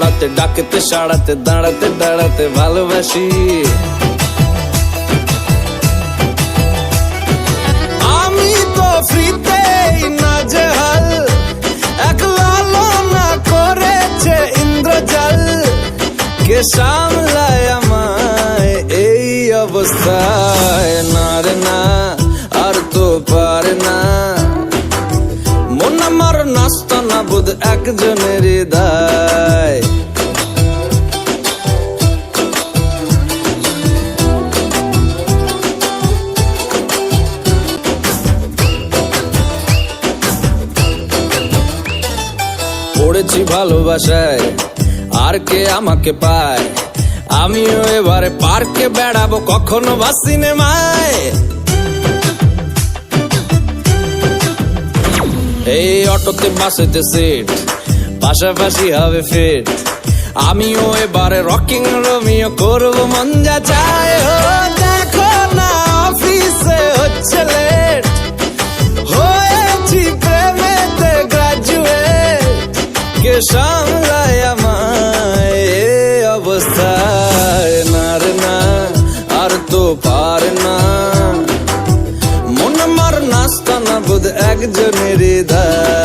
পাড়াতে ডাকেতে সাড়াতে দাঁড়াতে দাঁড়াতে ভালোবাসি আমি তো সামলায় এই অবস্থায় না না আর তো পারে না মন আমার নাস্তা না বুধ একজনের হৃদয় পড়েছি ভালোবাসায়, আর কে আমাকে পায়? আমিও এবারে পার্কে বেড়াবো কখনো বা সিনেমায়। এই অটোতে বাসেতে সিট পাশাপাশি হবে ফিট আমিও এবারে রকিং রোমিও করব, মন যা চায়। সামলায় আমায় অবস্থায় নার না, আর তো পার না। মন মার নাস্তা না বোধ একজনের হৃদয়।